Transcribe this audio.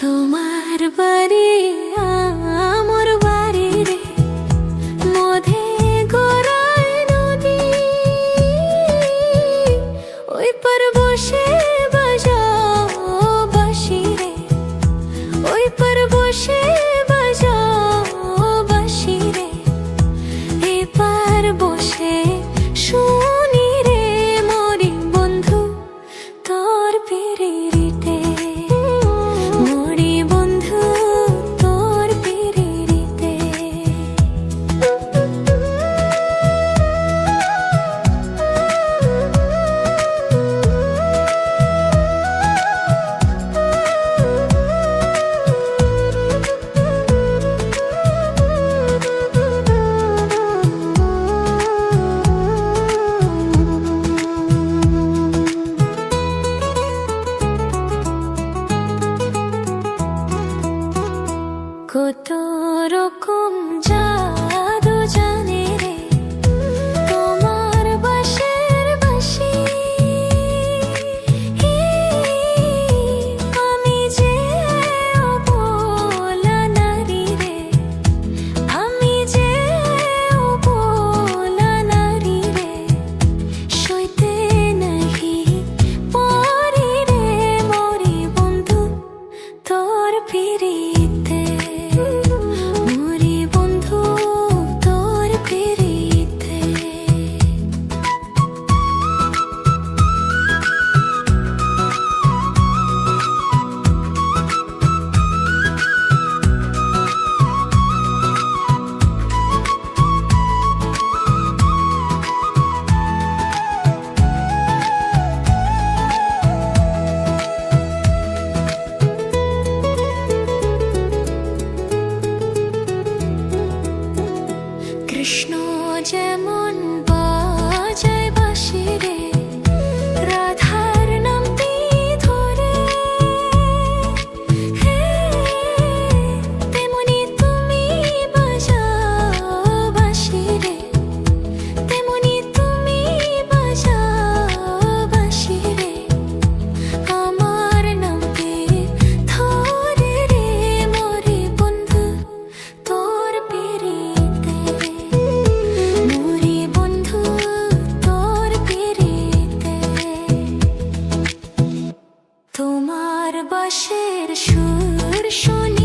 তোমার বাড়ি। কত রকম তোমার বাসের সুর শুনে।